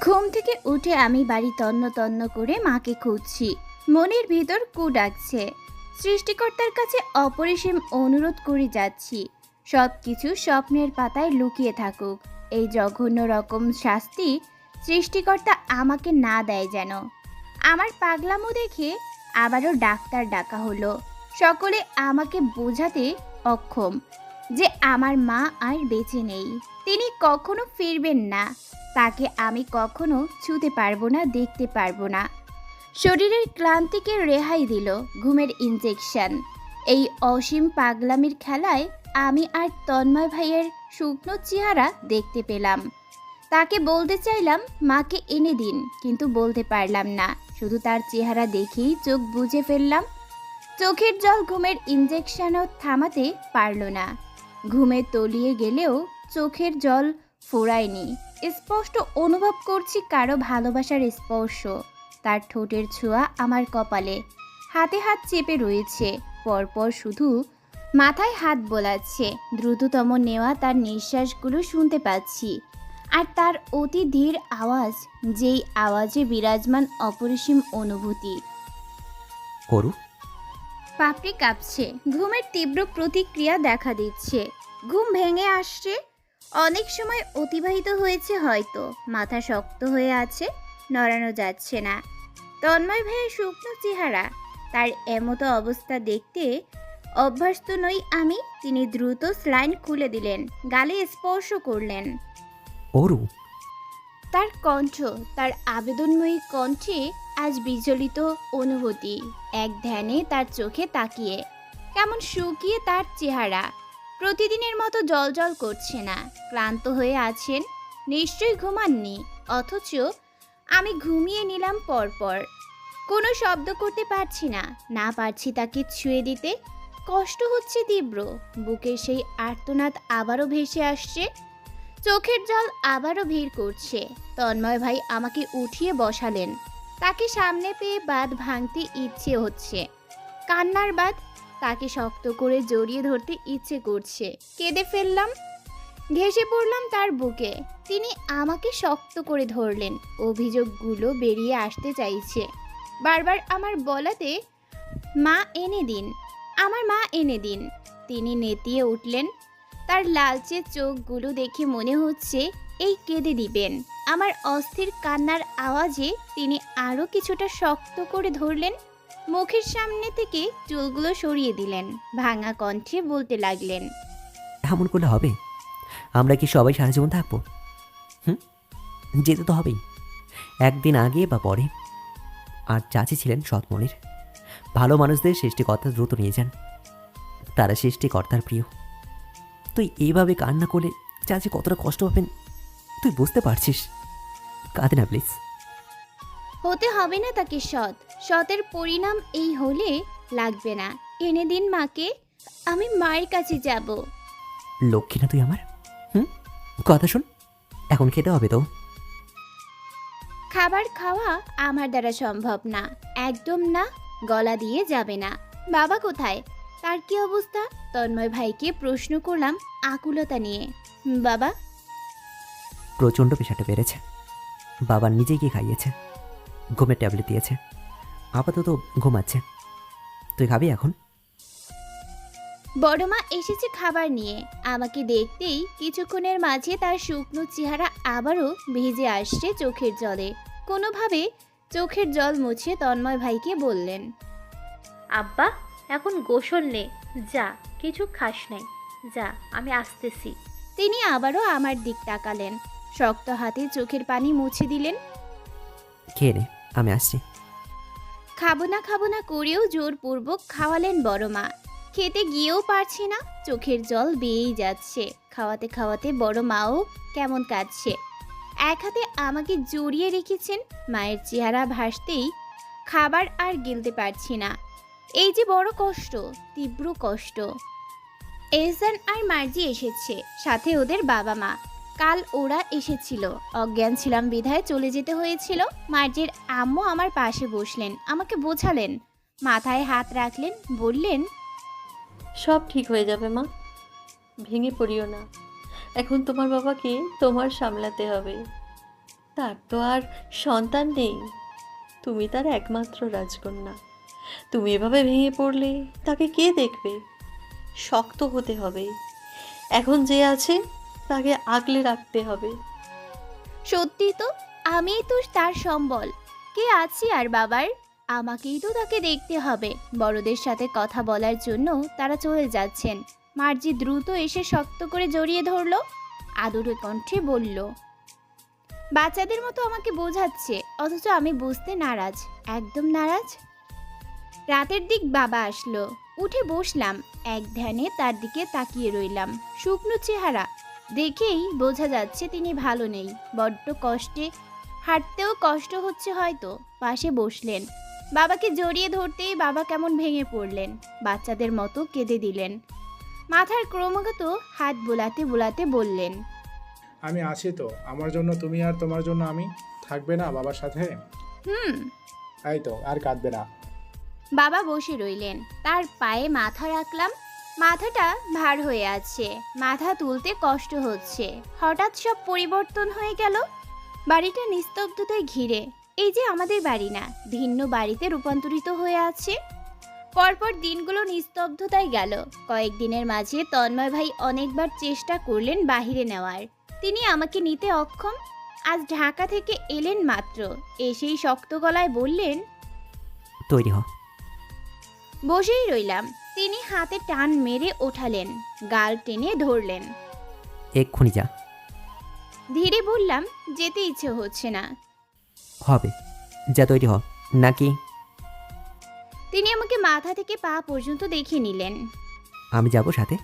ঘুম থেকে উঠে আমি বাড়ি তন্ন তন্ন করে মাকে খুঁজছি। মনের ভিতর কু ডাকছে। সৃষ্টিকর্তার কাছে অপরিসীম অনুরোধ করে যাচ্ছি। সব কিছু স্বপ্নের পাতায় লুকিয়ে থাকুক। এই জঘন্য রকম শাস্তি সৃষ্টিকর্তা আমাকে না দেয় যেন। আমার পাগলামো দেখে আবারও ডাক্তার ডাকা হলো। সকলে আমাকে বোঝাতে অক্ষম। যে আমার মা আর বেঁচে নেই। তিনি কখনো ফিরবেন না। তাকে আমি কখনো ছুতে পারব না, দেখতে পারব না। শরীরের ক্লান্তিকে রেহাই দিল ঘুমের ইনজেকশন এই অসীম পাগলামির খেলায় আমি আর তন্ময় ভাইয়ের শুকনো চেহারা দেখতে পেলাম। তাকে বলতে চাইলাম, মাকে এনে দিন। কিন্তু বলতে পারলাম না। শুধু তার চেহারা দেখেই চোখ বুঝে ফেললাম। চোখের জল ঘুমের ইনজেকশনও থামাতে পারল না। ঘুমে তলিয়ে গেলেও চোখের জল ফোরায়নি স্পষ্ট অনুভব করছি কারও ভালোবাসার স্পর্শ। তার ঠোঁটের ছোঁয়া আমার কপালে। হাতে হাত চেপে রয়েছে, পরপর শুধু মাথায় হাত বোলাচ্ছে। দ্রুততম নেওয়া তার নিঃশ্বাসগুলো শুনতে পাচ্ছি। আর তার অতি ধীর আওয়াজ, যেই আওয়াজে বিরাজমান অপরিসীম অনুভূতি। করু পাপড়ি কাঁপছে। ঘুমের তীব্র প্রতিক্রিয়া দেখা দিচ্ছে। ঘুম ভেঙে আসছে। অনেক সময় অতিবাহিত হয়েছে হয়তো। মাথা শক্ত হয়ে আছে নড়ানো যাচ্ছে না। তন্ময় ভাইয়ের শুকনো চেহারা তার এমতো অবস্থা দেখতে অভ্যস্ত নই আমি তিনি দ্রুত স্লাইন খুলে দিলেন গালে স্পর্শ করলেন। অরু। তার কণ্ঠ তার আবেদনময়ী কণ্ঠে আজ বিচলিত অনুভূতি, এক ধ্যানে তার চোখে তাকিয়ে। কেমন শুকিয়ে তার চেহারা। প্রতিদিনের মতো জলজল করছে না। ক্লান্ত হয়ে আছেন, নিশ্চয়ই ঘুমাননি, অথচ আমি ঘুমিয়ে নিলাম পরপর। কোনো শব্দ করতে পারছি না না পারছি তাকে ছুঁয়ে দিতে। কষ্ট হচ্ছে তীব্র, বুকের সেই আর্তনাদ আবারও ভেসে আসছে। চোখের জল আবারও ভিড় করছে। তন্ময় ভাই আমাকে উঠিয়ে বসালেন। তাকে সামনে পেয়ে বাদ ভাঙতে ইচ্ছে হচ্ছে। কান্নার বাদ তাকে শক্ত করে জড়িয়ে ধরতে ইচ্ছে করছে। কেঁদে ফেললাম। ঘেসে পড়লাম তার বুকে। তিনি আমাকে শক্ত করে ধরলেন। অভিযোগগুলো বেরিয়ে আসতে চাইছে। বারবার আমার বলাতে, মা, এনে দিন। আমার মা এনে দিন। তিনি নেতিয়ে উঠলেন। তার লালচে চোখগুলো দেখে মনে হচ্ছে এই কেঁদে দিবেন। আমার অস্থির কান্নার আওয়াজে তিনি আরও কিছুটা শক্ত করে ধরলেন, মুখের সামনে থেকে চুলগুলো সরিয়ে দিলেন, ভাঙা কণ্ঠে বলতে লাগলেন, এমন করলে হবে? আমরা কি সবাই সারা জীবন থাকব? হুম? যেতে তো হবেই। একদিন আগে বা পরে। আর চাচি ছিলেন সৎমনির। ভালো মানুষদের সৃষ্টিকর্তা দ্রুত নিয়ে যান। তারা সৃষ্টিকর্তার প্রিয়। তুই এইভাবে কান্না করলে চাচি কতটা কষ্ট পাবেন? তুই বুঝতে পারছিস। কাঁদে না প্লিজ। হতে হবে না তাকে সৎ। সতের পরিণাম এই হলে লাগবে না। এনে দিন মাকে আমি মায়ের কাছে যাব। লক্ষ্মী না তুই আমার? হুম? কথা শোন এখন খেতে হবে তো। খাবার খাওয়া আমার দ্বারা সম্ভব না। একদম না গলা দিয়ে যাবে না। বাবা কোথায়? তার কি অবস্থা? তন্ময় ভাইকে প্রশ্ন করলাম আকুলতা নিয়ে। বাবা? প্রচণ্ড পেশাটা বেড়েছে। বাবা নিজে গিয়ে খাইয়েছে। ঘুমের ট্যাবলেট দিয়েছে। আপাতত ঘুমাচ্ছে। তুই খাবি এখন? বড়মা এসেছে খাবার নিয়ে। আমাকে দেখতেই কিছুক্ষণের মাঝে তার শুকনো চেহারা আবারও ভেজে আসছে চোখের জলে। কোনোভাবে চোখের জল মুছে তন্ময় ভাইকে বললেন আব্বা এখন গোসল নে। যা কিছু খাস নাই। যা আমি আসতেছি। তিনি আবারও আমার দিক তাকালেন। শক্ত হাতে চোখের পানি মুছে দিলেন। খেয়ে নে আমি আসছি। খাব না খাব না করেও জোরপূর্বক খাওয়ালেন বড় মা। খেতে গিয়েও পারছি না চোখের জল বেয়েই যাচ্ছে। খাওয়াতে খাওয়াতে বড় মাও কেমন কাঁদছে। এক হাতে আমাকে জড়িয়ে রেখেছেন মায়ের চেহারা ভাসতেই খাবার আর গিলতে পারছি না। এই যে বড় কষ্ট তীব্র কষ্ট। এহসান আর মার্জি এসেছে সাথে ওদের বাবা মা। কাল ওরা এসেছিল। অজ্ঞান ছিলাম বিধায় চলে যেতে হয়েছিল। মার্জির আম্মু আমার পাশে বসলেন, আমাকে বোঝালেন। মাথায় হাত রাখলেন, বললেন, সব ঠিক হয়ে যাবে, মা। ভেঙে পড়িও না। এখন তোমার বাবাকে তোমার সামলাতে হবে। তার তো আর সন্তান নেই। তুমি তার একমাত্র রাজকন্যা। তুমি এভাবে ভেঙে পড়লে তাকে কে দেখবে? শক্ত হতে হবে। এখন যে আছে তাকে আগলে রাখতে হবে। সত্যি তো, আমিই তো তার সম্বল। কে আছি আর বাবার? আমাকেই তো তাকে দেখতে হবে। বড়দের সাথে কথা বলার জন্য তারা চলে যাচ্ছেন। মার্জি দ্রুত এসে শক্ত করে জড়িয়ে ধরলো, আদুরে কণ্ঠে বলল, বাচ্চাদের মতো আমাকে বোঝাচ্ছে, অথচ আমি বুঝতে নারাজ। একদম নারাজ? রাতের দিক বাবা আসলো। উঠে বসলাম, এক ধ্যানে তার দিকে তাকিয়ে রইলাম। শুকনো চেহারা দেখেই বোঝা যাচ্ছে তিনি ভালো নেই। বড্ড কষ্টে হাঁটতেও কষ্ট হচ্ছে হয়তো পাশে বসলেন। বাবাকে জড়িয়ে ধরতেই বাবা কেমন ভেঙে পড়লেন বাচ্চাদের মতো কেঁদে দিলেন। মাথার ক্রমাগত হাত বোলাতে বোলাতে বললেন আমি আছি তো আমার জন্য তুমি আর তোমার জন্য আমি থাকবে না বাবার সাথে? হুম। এই তো আর কাঁদবে না। বাবা বসে রইলেন তার পায়ে মাথা রাখলাম মাথাটা ভার হয়ে আছে। মাথা তুলতে কষ্ট হচ্ছে। হঠাৎ সব পরিবর্তন হয়ে গেল। বাড়িটা নিস্তব্ধতায় ঘিরে। এই যে আমাদের বাড়ি না ভিন্ন বাড়িতে রূপান্তরিত হয়ে আছে। পরপর দিনগুলো নিস্তব্ধতায় গেল। কয়েকদিনের মাঝে তন্ময় ভাই অনেকবার চেষ্টা করলেন বাহিরে নেওয়ার। তিনি আমাকে নিতে অক্ষম। আজ ঢাকা থেকে এলেন মাত্র। এসেই শক্ত গলায় বললেন তৈরি হ। বসেই রইলাম। তিনি হাতে টান মেরে ওঠালেন গাল টেনে ধরলেন। এক্ষুনি যা। ধীরে বললাম যেতে ইচ্ছে হচ্ছে না। হবে যা তৈরি হ নাকি? তিনি আমাকে মাথা থেকে পা পর্যন্ত দেখে নিলেন। আমি যাব সাথে?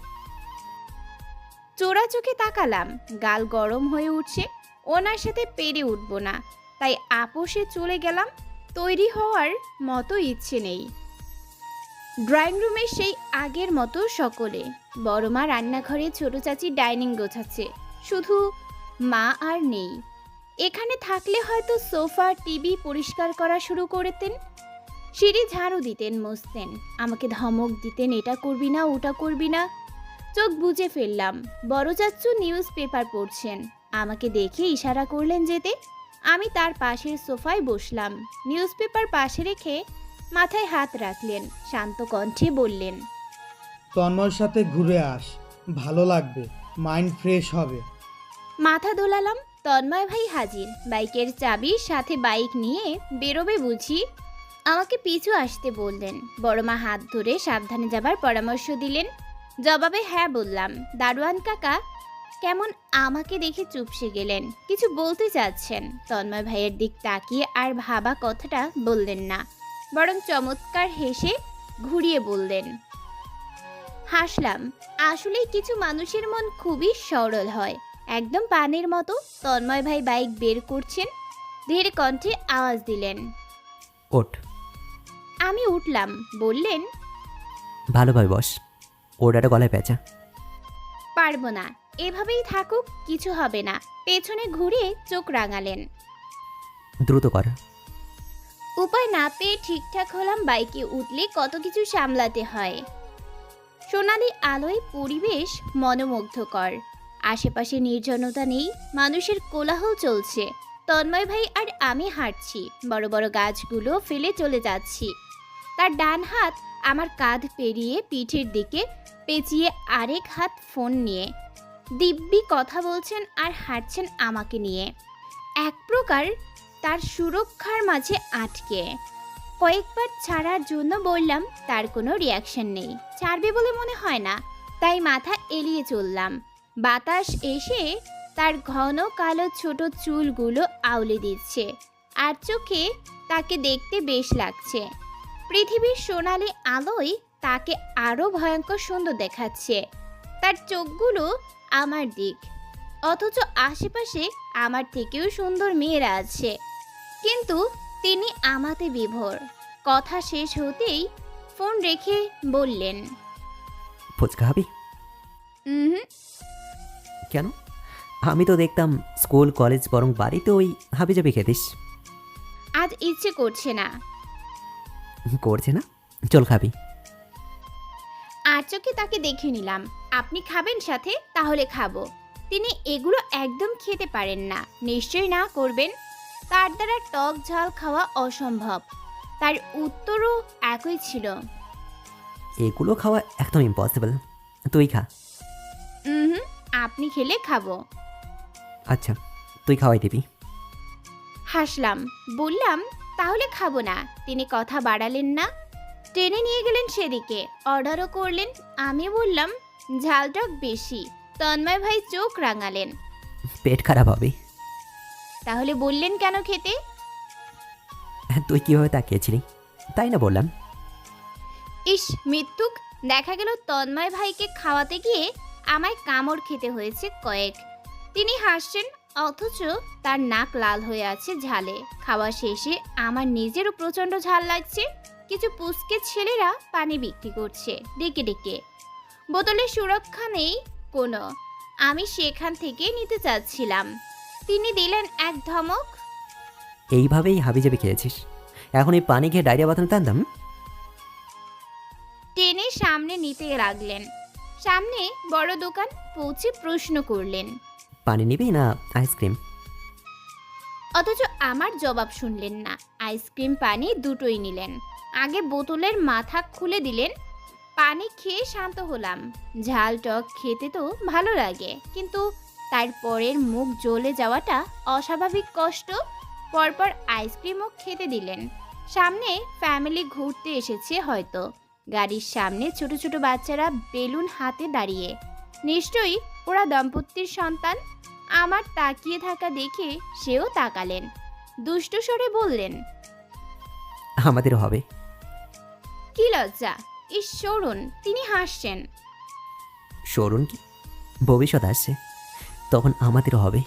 চোরা চোখে তাকালাম গাল গরম হয়ে উঠছে ওনার সাথে পেরে উঠব না তাই আপোষে চলে গেলাম তৈরি হওয়ার মতো ইচ্ছে নেই। ড্রয়িং রুমে সেই আগের মতো সকলে। বড় মা রান্নাঘরে ছোট চাচি ডাইনিং গোছাচ্ছে। শুধু মা আর নেই। এখানে থাকলে হয়তো সোফা, টিভি পরিষ্কার করা শুরু করতেন। সিঁড়ি ঝাড়ু দিতেন মুছতেন আমাকে ধমক দিতেন, এটা করবি না, ওটা করবি না। চোখ বুজে ফেললাম। বড় চাচ্চু নিউজ পেপার পড়ছেন। আমাকে দেখে ইশারা করলেন যেতে। আমি তার পাশের সোফায় বসলাম। নিউজ পেপার পাশে রেখে মাথায় হাত রাখলেন শান্ত কণ্ঠে বললেন তন্ময়ের সাথে ঘুরে আস ভালো লাগবে মাইন্ড ফ্রেশ হবে। মাথা দোলালাম তন্ময় ভাই হাজির বাইকের চাবি সাথে বাইক নিয়ে বেরোবে বুঝি। আমাকে পিছু আসতে বললেন বড়মা হাত ধরে সাবধানে যাবার পরামর্শ দিলেন। জবাবে হ্যাঁ বললাম দারোয়ান কাকা কেমন আমাকে দেখে চুপসে গেলেন কিছু বলতে চাচ্ছেন। তন্ময় ভাইয়ের দিক তাকিয়ে আর ভাবা কথাটা বললেন না। বরং চমৎকার হেসে ঘুরিয়ে বললেন হাসলাম। আসলেই কিছু মানুষের মন খুবই সরল হয়। একদম পানের মতো তন্ময় ভাই বাইক বের করছেন। ধীর কণ্ঠে আওয়াজ দিলেন ওঠ। আমি উঠলাম। বললেন ভালোভাবে বস ওটাটা গলায় পেঁচা। পারব না। এভাবেই থাকুক কিছু হবে না। পেছনে ঘুরে চোখ রাঙালেন। দ্রুত কর। উপায় না পেয়ে ঠিকঠাক হলাম বাইকে উঠলে কত কিছু সামলাতে হয়। সোনালি আলোয় পরিবেশ মনোমুগ্ধকর। আশেপাশে নির্জনতা নেই, মানুষের কোলাহল চলছে। তন্ময় ভাই আর আমি হাঁটছি, বড় বড় গাছগুলো ফেলে চলে যাচ্ছি। তার ডান হাত আমার কাঁধ পেরিয়ে পিঠের দিকে, পেঁচিয়ে আরেক হাত ফোন নিয়ে। দিব্যি কথা বলছেন আর হাঁটছেন আমাকে নিয়ে। এক প্রকার তার সুরক্ষার মাঝে আটকে। কয়েকবার ছাড়ার জন্য বললাম, তার কোনো রিয়াকশন নেই। ছাড়বে বলে মনে হয় না, তাই মাথা এলিয়ে চললাম। বাতাস এসে তার ঘন কালো ছোট চুলগুলো আউলে দিচ্ছে, আর চোখে তাকে দেখতে বেশ লাগছে। পৃথিবীর সোনালি আলোয় তাকে আরও ভয়ঙ্কর সুন্দর দেখাচ্ছে। তার চোখগুলো আমার দিক। অথচ আশেপাশে আমার থেকেও সুন্দর মেয়েরা আছে। কিন্তু তিনি আমাতে বিভোর। কথা শেষ হতেই ফোন রেখে বললেন ফুচকা খাবি? হুম। কেন? আমি তো দেখতাম স্কুল কলেজ বরং বাড়িতে ওই হাবিজাবি খেতিস। আজ ইচ্ছে করছে না। করছে না? চল খাবি। আর চোখে তাকে দেখে নিলাম। আপনি খাবেন সাথে তাহলে খাব। তিনি এগুলো একদম খেতে পারেন না। নিশ্চয়ই না করবেন। তার দ্বারা টক ঝাল খাওয়া অসম্ভব। তার উত্তরও একই ছিল। এগুলো খাওয়া একদম ইম্পসিবল তুই খা। হুম আপনি খেলে খাব। আচ্ছা তুই খাওয়াই দিবি। হাসলাম। বললাম তাহলে খাব না। তিনি কথা বাড়ালেন না। টেনে নিয়ে গেলেন সেদিকে। অর্ডারও করলেন। আমি বললাম ঝালটক বেশি। তন্ময় ভাই চোখ রাঙালেন। পেট খারাপ হবে। তাহলে বললেন কেন খেতে? তুই কীভাবে তাকিয়েছিলি তাই না বললাম। ইস মৃত্যুক দেখা গেল তন্ময় ভাইকে খাওয়াতে গিয়ে আমায় কামড় খেতে হয়েছে কয়েক। তিনি হাসছেন অথচ তার নাক লাল হয়ে আছে ঝালে। খাওয়া শেষে আমার নিজেরও প্রচণ্ড ঝাল লাগছে। কিছু পুচকে ছেলেরা পানি বিক্রি করছে ডেকে ডেকে। বোতলের সুরক্ষা নেই কোনো। আমি সেখান থেকে নিতে চাচ্ছিলাম। তিনি দিলেন এক ধমক। এইভাবেই হাবি যাবি খেয়েছিস। এখন এই পানি খেয়ে ডায়রিয়া বাতানো টানতাম টেনে সামনে নিতে লাগলেন। সামনে বড় দোকান পৌঁছে প্রশ্ন করলেন। পানি নিবি না আইসক্রিম? অথচ আমার জবাব শুনলেন না। আইসক্রিম পানি দুটোই নিলেন। আগে বোতলের মাথা খুলে দিলেন পানি খেয়ে শান্ত হলাম। ঝাল টক খেতে তো ভালো লাগে কিন্তু তারপরের মুখ জ্বলে যাওয়াটা অস্বাভাবিক কষ্ট। পরপর আইসক্রিমও খেতে দিলেন। সামনে ফ্যামিলি ঘুরতে এসেছে হয়তো। গাড়ির সামনে ছোট ছোট বাচ্চারা বেলুন হাতে দাঁড়িয়ে। নিশ্চয়ই ওরা দম্পতির সন্তান। আমার তাকিয়ে থাকা দেখে সেও তাকালেন। দুষ্ট স্বরে বললেন আমাদেরও হবে। কি লজ্জা! ঈশ্বরুন তিনি হাসছেন। শোরুন কি? ভবিষ্যৎ আসছে। তখন আমাদের হবে।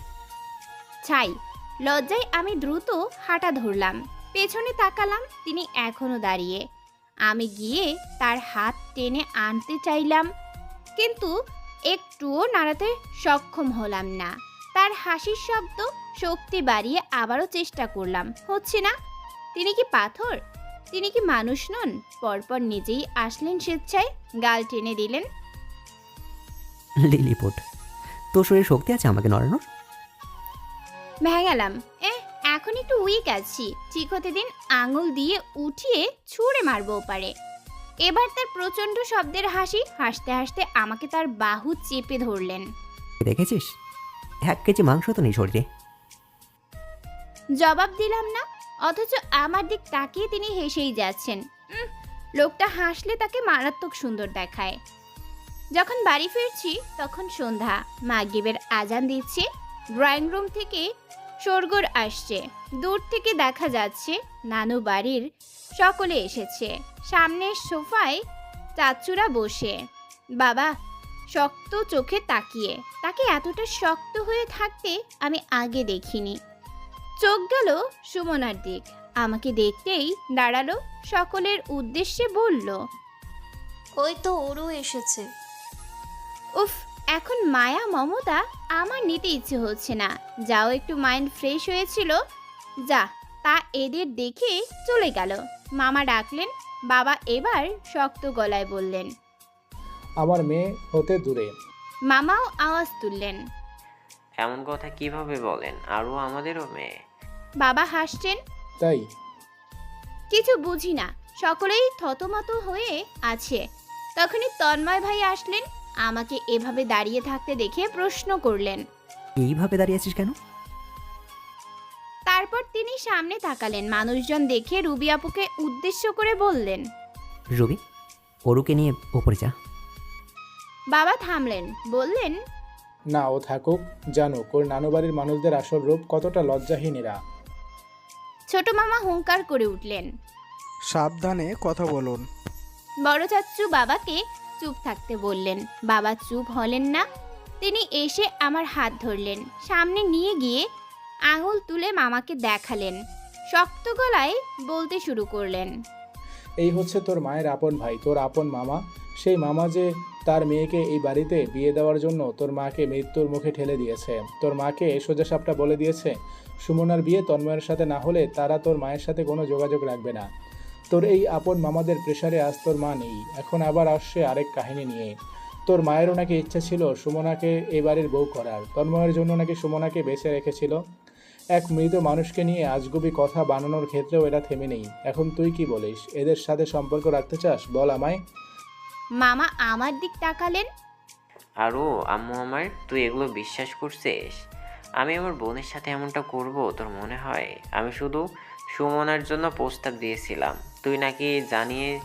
ছাই লজ্জায় আমি দ্রুত হাঁটা ধরলাম। পেছনে তাকালাম তিনি এখনও দাঁড়িয়ে। আমি গিয়ে তার হাত টেনে আনতে চাইলাম কিন্তু একটুও নাড়াতে সক্ষম হলাম না। তার হাসির শব্দ শক্তি বাড়িয়ে আবারও চেষ্টা করলাম। হচ্ছে না? তিনি কি পাথর? তিনি কি মানুষ নন? পরপর নিজেই আসলেন স্বেচ্ছায় গাল টেনে দিলেন। লিলিপুট তোর শরীরে শক্তি আছে আমাকে নড়ানোর? ভেঙালাম। এ এখন একটু উইক আছি। ঠিক হতে দিন আঙুল দিয়ে উঠিয়ে ছুঁড়ে মারবো পারে এবার তার প্রচণ্ড শব্দের হাসি হাসতে হাসতে আমাকে তার বাহু চেপে ধরলেন। দেখেছিস? এক কেজি মাংস তো নেই শরীরে। জবাব দিলাম না। অথচ আমার দিক তাকিয়ে তিনি হেসেই যাচ্ছেন। লোকটা হাসলে তাকে মারাত্মক সুন্দর দেখায়। যখন বাড়ি ফিরছি, তখন সন্ধ্যা। মাগরিবের আজান দিচ্ছে। ড্রয়িং রুম থেকে সরগোর আসছে। দূর থেকে দেখা যাচ্ছে, নানু বাড়ির সকলে এসেছে। সামনের সোফায় চাচুরা বসে। বাবা, শক্ত চোখে তাকিয়ে। তাকে এতটা শক্ত হয়ে থাকতে আমি আগে দেখিনি। চোখ গেল সুমনার দিক। আমাকে দেখতেই দাঁড়াল সকলের উদ্দেশ্যে বলল ওই তো ওরও এসেছে। উফ এখন মায়া মমতা আমার নিতে ইচ্ছে হচ্ছে না। যাও একটু মাইন্ড ফ্রেশ হয়েছিল। যা তা এদের দেখে চলে গেল। মামা ডাকলেন বাবা এবার শক্ত গলায় বললেন আমার মেয়ে হতে দূরে। মামাও আওয়াজ তুললেন এমন কথা কীভাবে বলেন? আরও আমাদেরও মেয়ে। বাবা হাসছেন। তাই? কিছু বুঝি না সকলেই থতমত হয়ে আছে। তখনই তন্ময় ভাই আসলেন আমাকে এভাবে দাঁড়িয়ে থাকতে দেখে প্রশ্ন করলেন। এইভাবে দাঁড়িয়ে আছিস কেন? তারপর তিনি সামনে তাকালেন মানুষজন দেখে রুবি আপুকে উদ্দেশ্য করে বললেন। রবি অরুকে নিয়ে ওপরে যা। বাবা থামলেন বললেন না ও থাকুক জানুক। ওর নানুবাড়ির মানুষদের আসল রূপ কতটা লজ্জাহীন এরা ছোট মামা হুঙ্কার করে উঠলেন। সাবধানে কথা বলুন। বড় চাচ্চু বাবাকে চুপ থাকতে বললেন। বাবা চুপ হলেন না। তিনি এসে আমার হাত ধরলেন। সামনে নিয়ে গিয়ে আঙুল তুলে মামাকে দেখালেন। শক্ত গলায় বলতে শুরু করলেন। এই হচ্ছে তোর মায়ের আপন ভাই তোর আপন মামা। সেই মামা যে তার মেয়েকে এই বাড়িতে বিয়ে দেওয়ার জন্য তোর মাকে মৃত্যুর মুখে ঠেলে দিয়েছে। তোর মাকে সোজা সাপটা বলে দিয়েছে, সুমনার বিয়ে তন্ময়ের সাথে না হলে তারা তোর মায়ের সাথে কোনো যোগাযোগ রাখবে না। তোর এই আপন মামাদের প্রেশারে আজ তোর মা নেই, এখন আবার আসছে আরেক কাহিনী নিয়ে। তোর মায়েরও নাকি ইচ্ছা ছিল সুমনাকে এই বাড়ির বউ করার, তন্ময়ের জন্য নাকি সুমনাকে বেছে রেখেছিল। এক মৃত মানুষকে নিয়ে আজগুবি কথা বানানোর ক্ষেত্রেও এরা থেমে নেই। এখন তুই কি বলিস? এদের সাথে সম্পর্ক রাখতে চাস? বল আমায়। মামা আমার দিক তাকালেন। আরও আম্মু আমার, তুই এগুলো বিশ্বাস করছিস? আমি আমার বোনের সাথে এমনটা করব, তোর মনে হয়? আমি শুধু সুমনার জন্য প্রস্তাব দিয়েছিলাম। তুই নাকি জানিয়ে,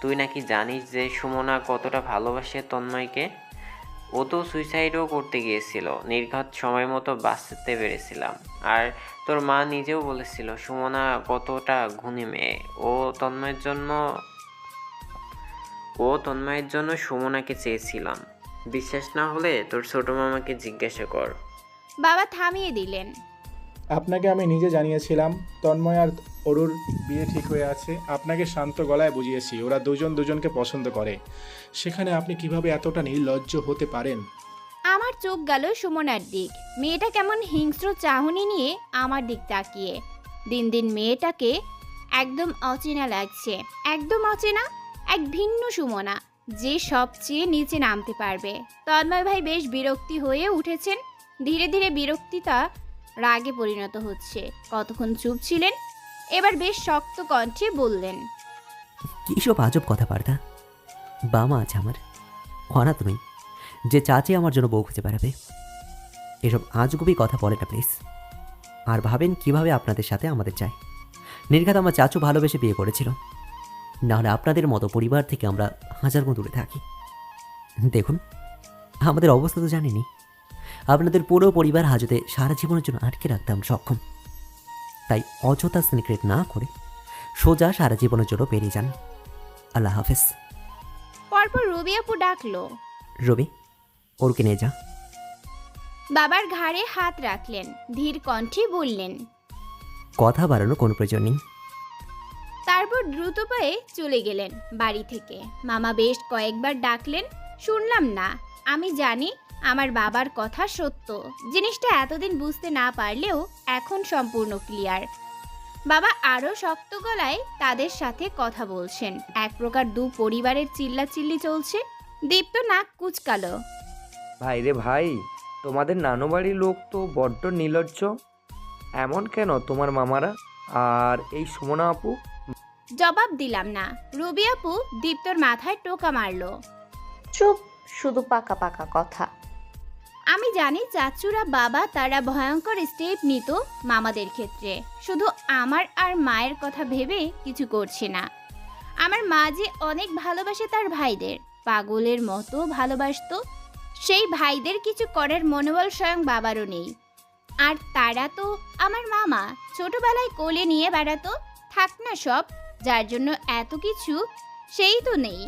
তুই নাকি জানিস যে সুমনা কতটা ভালোবাসে তন্ময়কে? ও তো সুইসাইডও করতে গিয়েছিল। নির্ঘাত সময় মতো বাঁচতে পেরেছিলাম। আর তোর মা নিজেও বলেছিল, সুমনা কতটা গুণী মেয়ে। ও তন্ময়ের জন্য ও তন্ময়ের জন্য সুমনাকে চেয়েছিলাম। বিশ্বাস না হলে তোর ছোট মামাকে জিজ্ঞাসা কর। বাবা থামিয়ে দিলেন। আপনাকে আমি নিজে জানিয়েছিলাম তন্ময় আর অরুর বিয়ে ঠিক হয়ে আছে। আপনাকে শান্ত গলায় বুঝিয়েছি ওরা দুজন দুজনকে পছন্দ করে। সেখানে আপনি কীভাবে এতটা নির্লজ্জ হতে পারেন? আমার চোখ গেল সুমনার দিক। মেয়েটা কেমন হিংস্র চাহনি নিয়ে আমার দিক তাকিয়ে। দিন দিন মেয়েটাকে একদম অচেনা লাগছে। একদম অচেনা এক ভিন্ন সুমনা, যে সবচেয়ে নিচে নামতে পারবে। তন্ময় ভাই বেশ বিরক্তি হয়ে উঠেছেন। ধীরে ধীরে বিরক্তিটা রাগে পরিণত হচ্ছে। কতক্ষণ চুপ ছিলেন? এবার বেশ শক্ত কণ্ঠে বললেন, কী সব আজব কথাবার্তা? বামা আছে আমার। অনাথ নই যে চাচি আমার জন্য বউ খুঁজে বেড়াবে। এসব আজগুবি কথা বলে না, প্লিজ। আর ভাবেন কীভাবে আপনাদের সাথে আমাদের চাই নির্ঘাত আমার চাচু ভালোবেসে বিয়ে করেছিল। নাহলে আপনাদের মতো পরিবার থেকে আমরা হাজার গুণ দূরে থাকি। দেখুন আমাদের অবস্থা তো জানেনি আপনাদের পুরো পরিবার হাজতে সারা জীবনের জন্য আটকে রাখতাম সক্ষম। তাই অযথা সিক্রেট না করে সোজা সারা জীবনের জন্য বেরিয়ে যান। আল্লাহ হাফেজ। পরপর রবি আপু ডাকলো। রবি ওরকে নিয়ে যা। বাবার ঘাড়ে হাত রাখলেন ধীর কণ্ঠে বললেন কথা বাড়ানোর কোনো প্রয়োজন নেই। তারপর দ্রুত পায়ে চলে গেলেন বাড়ি থেকে। মামা বেশ কয়েকবার ডাকলেন, শুনলাম না। আমি জানি আমার বাবার কথা সত্য। জিনিসটা এতদিন বুঝতে না পারলেও এখন সম্পূর্ণ ক্লিয়ার বাবা আরও শক্ত গলায় তাদের সাথে কথা বলছেন। এক প্রকার দু পরিবারের চিল্লাচিল্লি চলছে। দীপ্ত নাক কুচকালো। ভাই রে ভাই, তোমাদের নানু বাড়ির লোক তো বড্ড নির্লজ্জ এমন কেন তোমার মামারা? আর এই সুমনা আপু? জবাব দিলাম না। রবি আপু দীপ্তর মাথায় টোকা মারলো। চুপ শুধু পাকা পাকা কথা। আমি জানি চাচুরা বাবা তারা ভয়ঙ্কর স্টেপ নিত মামাদের ক্ষেত্রে। শুধু আমার আর মায়ের কথা ভেবে কিছু করছে না। আমার মা যে অনেক ভালোবাসে তার ভাইদের পাগলের মতো ভালোবাসতো সেই ভাইদের কিছু করার মনোবল স্বয়ং বাবারও নেই। আর তারা তো আমার মামা ছোটবেলায় কোলে নিয়ে বেড়াতো থাক না সব। যার জন্য এত কিছু সেই তো নেই।